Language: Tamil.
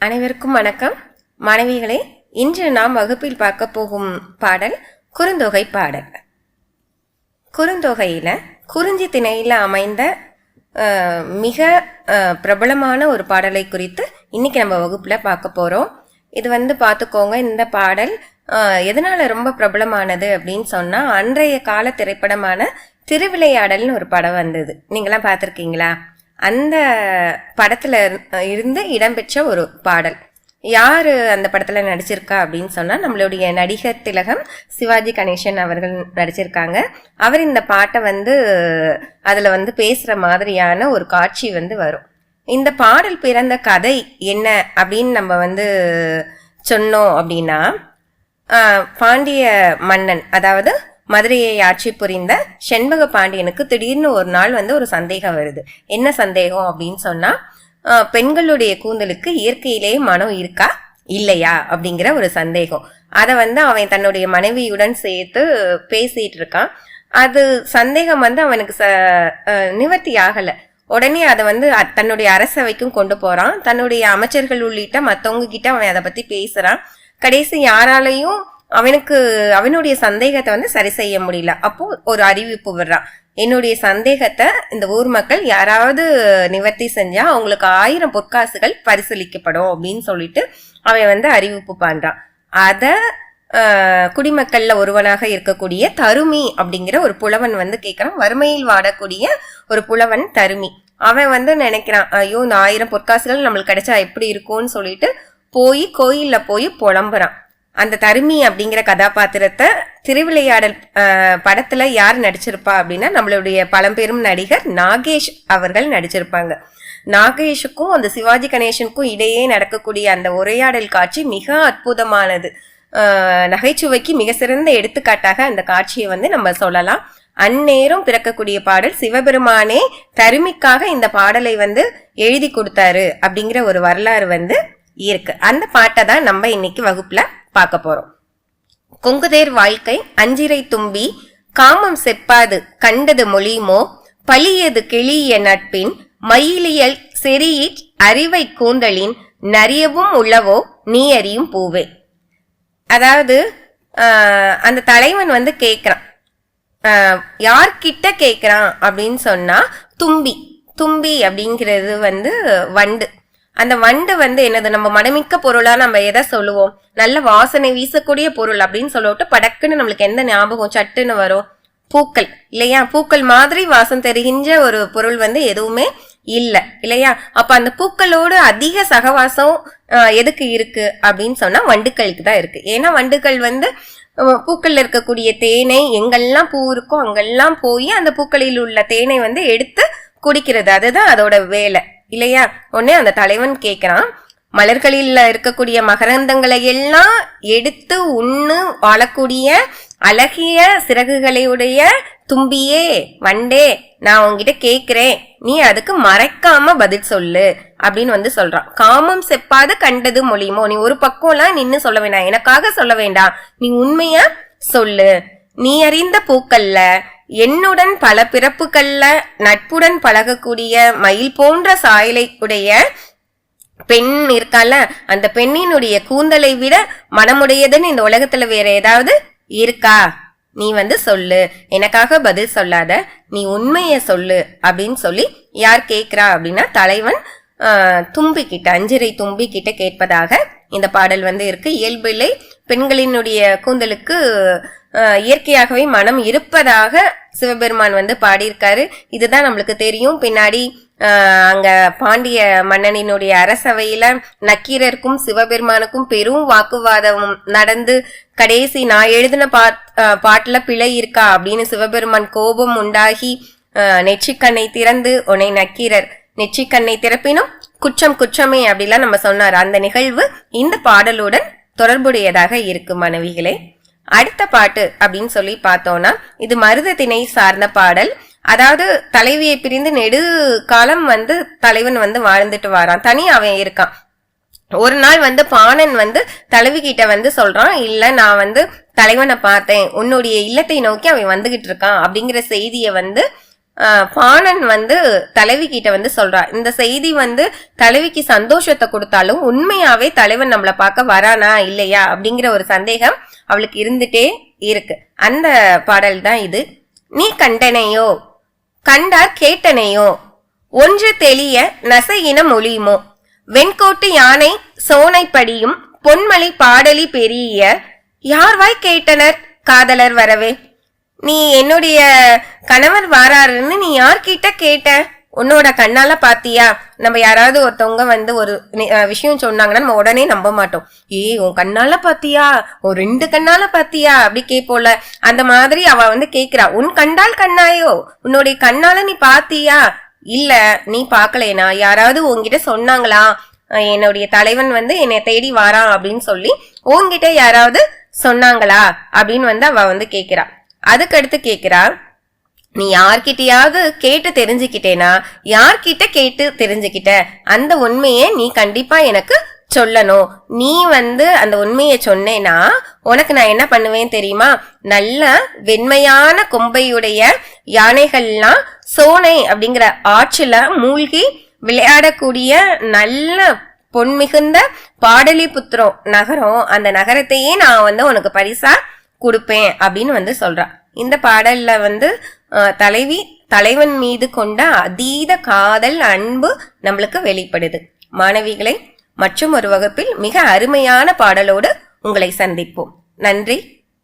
அனைவருக்கும் வணக்கம். மாணவிகளே இன்று நாம் வகுப்பில் பார்க்க போகும் பாடல் குறுந்தொகை பாடல். குறுந்தொகையில் குறிஞ்சி திணையில் அமைந்த மிக பிரபலமான ஒரு பாடலை குறித்து இன்னைக்கு நம்ம வகுப்பில் பார்க்க போகிறோம் இது வந்து பார்த்துக்கோங்க இந்த பாடல் எதனால் ரொம்ப பிரபலமானது அப்படின்னு சொன்னால் அன்றைய கால திரைப்படமான திருவிளையாடல்னு ஒரு படம் வந்தது. நீங்களாம் பார்த்துருக்கீங்களா? அந்த படத்துல இருந்து இடம்பெற்ற ஒரு பாடல். யார் அந்த படத்துல நடிச்சிருக்கா அப்படின்னு சொன்னா நம்மளுடைய நடிகர் திலகம் சிவாஜி கணேசன் அவர்கள் நடிச்சிருக்காங்க. அவர் இந்த பாட்டை வந்து அதுல வந்து பேசுற மாதிரியான ஒரு காட்சி வந்து வரும். இந்த பாடல் பிறந்த கதை என்ன அப்படின்னு நம்ம வந்து சொன்னோம் அப்படின்னா பாண்டிய மன்னன் அதாவது மதுரையை ஆட்சி புரிந்த செண்பக பாண்டியனுக்கு திடீர்னு ஒரு நாள் வந்து ஒரு சந்தேகம் வருது. என்ன சந்தேகம் அப்படின்னு சொன்னா பெண்களுடைய கூந்தலுக்கு இயற்கையிலேயே மனம் இருக்கா? இல்லையா? அப்படிங்கிற ஒரு சந்தேகம். அதை வந்து அவன் தன்னுடைய மனைவியுடன் சேர்த்து பேசிட்டு இருக்கான். அது சந்தேகம் வந்து அவனுக்கு ச நிவர்த்தி ஆகல. உடனே அதை வந்து அ- தன்னுடைய அரசவைக்கும் கொண்டு போறான். தன்னுடைய அமைச்சர்கள் உள்ளிட்ட மற்றவங்க கிட்ட அவன் அதை பத்தி பேசுறான். கடைசி யாராலையும் அவனுக்கு அவனுடைய சந்தேகத்தை வந்து சரி செய்ய முடியல. அப்போ ஒரு அறிவிப்பு விடுறான் என்னுடைய சந்தேகத்தை இந்த ஊர் மக்கள் யாராவது நிவர்த்தி செஞ்சா அவங்களுக்கு ஆயிரம் பொற்காசுகள் பரிசீலிக்கப்படும் அப்படின்னு சொல்லிட்டு அவன் வந்து அறிவிப்பு பண்றான் அத குடிமக்கள்ல ஒருவனாக இருக்கக்கூடிய தருமி அப்படிங்கிற ஒரு புலவன் வந்து கேட்கறான் வறுமையில் வாடக்கூடிய ஒரு புலவன் தருமி. அவன் வந்து நினைக்கிறான் ஐயோ இந்த ஆயிரம் பொற்காசுகள் நம்மளுக்கு கிடைச்சா எப்படி இருக்கும்னு சொல்லிட்டு போய் கோயில்ல போய் புலம்புறான். அந்த தருமி அப்படிங்கிற கதாபாத்திரத்தை திருவிளையாடல் படத்துல யார் நடிச்சிருப்பா அப்படின்னா நம்மளுடைய பழம்பெரும் நடிகர் நாகேஷ் அவர்கள் நடிச்சிருப்பாங்க. நாகேஷுக்கும் அந்த சிவாஜி கணேசனுக்கும் இடையே நடக்கக்கூடிய அந்த உரையாடல் காட்சி மிக அற்புதமானது. நகைச்சுவைக்கு மிக சிறந்த எடுத்துக்காட்டாக அந்த காட்சியை வந்து நம்ம சொல்லலாம். அந்நேரம் பிறக்கக்கூடிய பாடல் சிவபெருமானே தருமிக்காக இந்த பாடலை வந்து எழுதி கொடுத்தாரு அப்படிங்கிற ஒரு வரலாறு வந்து இருக்கு. அந்த பாட்டை தான் நம்ம இன்னைக்கு வகுப்புல பார்க்க போறோம். கொங்குதேர் வாழ்க்கை அஞ்சிரை தும்பி காமம் செப்பாது கண்டது மொழிமோ பழியது கிளிய நட்பின் மயிலியல் செறியிற் அறிவை கூந்தலின் நரியவும் உள்ளவோ? நீ அறியும் பூவே. அதாவது அந்த தலைவன் வந்து கேட்குறான் யார்கிட்ட கேட்குறான் அப்படின்னு சொன்னா தும்பி. தும்பி அப்படிங்கிறது வந்து வண்டு. அந்த வண்டு வந்து என்னது நம்ம மனமிக்க பொருளா நம்ம எதை சொல்லுவோம்? நல்ல வாசனை வீசக்கூடிய பொருள் அப்படின்னு சொல்லிட்டு படக்குன்னு நம்மளுக்கு எந்த ஞாபகம் சட்டுன்னு வரும். பூக்கள் இல்லையா? பூக்கள் மாதிரி வாசம் தெரிகின்ற ஒரு பொருள் வந்து எதுவுமே இல்லை இல்லையா? அப்ப அந்த பூக்களோடு அதிக சகவாசம் எதுக்கு இருக்கு? அப்படின்னு சொன்னா வண்டுக்களுக்கு தான் இருக்கு. ஏன்னா வண்டுகள் வந்து அஹ், பூக்கள்ல இருக்கக்கூடிய தேனை எங்கெல்லாம் பூ இருக்கோ அங்கெல்லாம் போய் அந்த பூக்களில் உள்ள தேனை வந்து எடுத்து குடிக்கிறது. அதுதான் அதோட வேலை. இல்லையா? உடனே அந்த தலைவன் கேட்குறான் மலர்களில் இருக்கக்கூடிய மகரந்தங்களை எல்லாம் எடுத்து உண்ணு வாழக்கூடிய அழகிய சிறகுகளையுடைய தும்பியே வண்டே நான் உங்ககிட்ட கேட்குறேன். நீ அதுக்கு மறைக்காம பதில் சொல்லு அப்படின்னு வந்து சொல்றான். காமம் செப்பாது கண்டது மொழியுமோ? நீ ஒரு பக்கம்லாம் நின்னு சொல்ல வேண்டாம் எனக்காக சொல்ல வேண்டாம். நீ உண்மையா சொல்லு. நீ அறிந்த பூக்கள்ல என்னுடன் பல பிறப்புகள்ல நட்புடன் பழகக்கூடிய மயில் போன்ற சாயலை உடைய பெண் இருக்கால அந்த பெண்ணினுடைய கூந்தலை விட மனமுடையதுன்னு இந்த உலகத்துல வேற ஏதாவது இருக்கா? நீ வந்து சொல்லு. எனக்காக பதில் சொல்லாத. நீ உண்மைய சொல்லு அப்படின்னு சொல்லி யார் கேக்குறா அப்படின்னா தலைவன் தும்பிக்கிட்ட தும்பிக்கிட்ட அஞ்சிரை கேட்பதாக இந்த பாடல் வந்து இருக்கு. இயல்பில்லை பெண்களினுடைய கூந்தலுக்கு இயற்கையாகவே மனம் இருப்பதாக சிவபெருமான் வந்து பாடியிருக்காரு. இதுதான் நம்மளுக்கு தெரியும். பின்னாடி அங்க பாண்டிய மன்னனினுடைய அரசவையில நக்கீரருக்கும் சிவபெருமானுக்கும் பெரும் வாக்குவாதம் நடந்து கடைசி நான் எழுதின பாட் பாட்டுல பிழை இருக்கா அப்படின்னு சிவபெருமான் கோபம் உண்டாகி நெற்றிக்கண்ணை திறந்து உன்னை நக்கீரர் நெற்றிக்கண்ணை திறப்பினும் குற்றம் குற்றமே அப்படிலாம் நம்ம சொன்னார். அந்த நிகழ்வு இந்த பாடலுடன் தொடர்புடையதாக இருக்கு மனைவிகளே. அடுத்த பாட்டு அப்படின்னு சொல்லி பார்த்தோம்னா இது மருதத்தினை சார்ந்த பாடல். அதாவது தலைவியை பிரிந்து நெடு காலம் வந்து தலைவன் வந்து வாழ்ந்துட்டு வாரான். தனி அவன் இருக்கான். ஒரு நாள் வந்து பாணன் வந்து தலைவி கிட்ட வந்து சொல்றான் இல்ல நான் வந்து தலைவனை பார்த்தேன். உன்னுடைய இல்லத்தை நோக்கி அவன் வந்துகிட்டு இருக்கான். அப்படிங்கிற செய்தியை வந்து பாணன் வந்து தலைவி கிட்ட வந்து சொல்றா இந்த செய்தி வந்து தலைவிக்கு சந்தோஷத்தை கொடுத்தாலும் உண்மையாவே தலைவன் நம்மள பார்க்க வரானா இல்லையா? அப்படிங்கிற ஒரு சந்தேகம் அவளுக்கு இருந்துட்டே இருக்கு. அந்த பாடல் தான் இது. நீ கண்டனையோ? கண்டார் கேட்டனையோ? ஒன்று தெளிய நசையின மொழியுமோ? வெண்கோட்டு யானை சோனைப்படியும் பொன்மலை பாடலி பெரிய யார்வாய் கேட்டனர் காதலர் வரவே? நீ என்னுடைய கணவர் வாராருன்னு நீ யார்கிட்ட கேட்ட? உன்னோட கண்ணால பாத்தியா? நம்ம யாராவது ஒருத்தவங்க வந்து ஒரு விஷயம் சொன்னாங்கன்னா நம்ம உடனே நம்ப மாட்டோம். ஏய் உன் கண்ணால பாத்தியா? ஒரு ரெண்டு கண்ணால பாத்தியா? அப்படி கேப்போல அந்த மாதிரி அவ வந்து கேக்குறா. உன் கண்டால் கண்ணாயோ? உன்னுடைய கண்ணால நீ பாத்தியா? இல்ல நீ பாக்கலேனா யாராவது உன்கிட்ட சொன்னாங்களா? என்னுடைய தலைவன் வந்து என்னை தேடி வாரான் அப்படின்னு சொல்லி உன்கிட்ட யாராவது சொன்னாங்களா? அப்படின்னு வந்து அவ வந்து கேக்குறா. அதுக்கடுத்து கேட்குறா நீ யார்கிட்டயாவது கேட்டு தெரிஞ்சுக்கிட்டேனா? யார்கிட்ட கேட்டு தெரிஞ்சுக்கிட்ட? அந்த உண்மையை நீ கண்டிப்பா எனக்கு சொல்லணும். நீ வந்து அந்த உண்மையை சொன்னேனா உனக்கு நான் என்ன பண்ணுவேன் தெரியுமா? நல்ல வெண்மையான கொம்பையுடைய யானைகள்லாம் சோனை அப்படிங்கிற ஆற்றுல மூழ்கி விளையாடக்கூடிய நல்ல பொன்மிகுந்த பாடலிபுத்திரம் நகரம். அந்த நகரத்தையே நான் வந்து உனக்கு பரிசா கொடுப்பேன் அப்படின்னு வந்து சொல்றா. இந்த பாடல்ல வந்து தலைவி தலைவன் மீது கொண்ட அதீத காதல் அன்பு நம்மளுக்கு வெளிப்படுது. மாணவிகளை மற்றும் ஒரு வகுப்பில் மிக அருமையான பாடலோடு உங்களை சந்திப்போம். நன்றி.